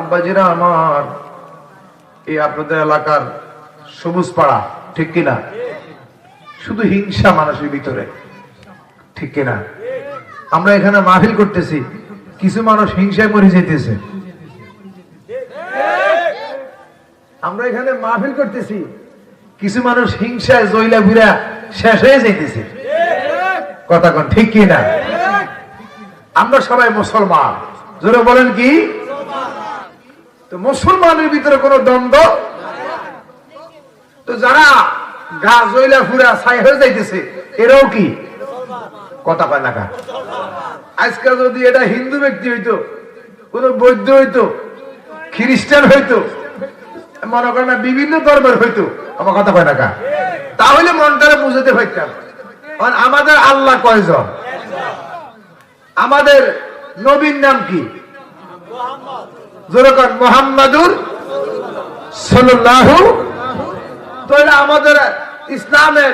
আব্বাজিরা আমার, এই আপনাদের এলাকার সবুজ পাড়া, ঠিক কিনা? শুধু হিংসা মানুষের ভিতরে, ঠিক কিনা? আমরা এখানে মাহফিল করতেছি, কিছু মানুষ হিংসায় মরে যেতেছে। আমরা এখানে মাহফিল করতেছি, কিছু মানুষ হিংসায় জইলা ঘুরা শেষ হয়ে যাইতেছে। কথা কোন, ঠিক কি না আমরা সবাই মুসলমান। জোরে বলেন কি? তো মুসলমানের ভিতরে কোনো দ্বন্দ্ব? তো যারা গা জইলা ফুরা ছাই হয়ে যাইতেছে, এরাও কি? কথা কয় না আজকাল যদি এটা হিন্দু ব্যক্তি হইতো, কোন বৌদ্ধ হইতো, খ্রিস্টান হইতো, মনে করেন বিভিন্ন ধর্মের হইতো, আমার কথা কয় না তাহলে মনটারে বুঝাতে পারতাম। কারণ আমাদের আল্লাহ কয়জন? আমাদের নবীর নাম কি? আমাদের ইসলামের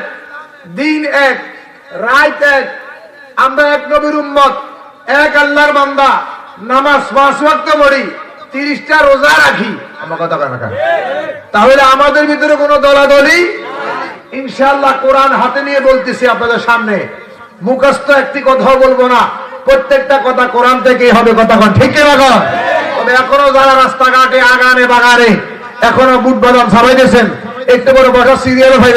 দিন এক রাইত এক। আমরা এক নবীর উম্মত, এক আল্লাহর বান্দা। নামাজ পাঁচ ওয়াক্ত তিরিশটা রোজা রাখি। তাহলে আমাদের ভিতরে কোনো দলাদলি? ইনশাল্লাহ কোরআন হাতে নিয়ে বলতেছি আপনাদের সামনে। মুখস্থ একটি কথাও বলব না। প্রত্যেকটা কথা কোরআন থেকেই হবে, কথা ঠিক না তবে এখনও যারা রাস্তাঘাটে আগানে বাগানে, এখনও বুট বাদাম ছাড়াই দিয়েছেন একটু বড় বসার সিরিয়াল হয়ে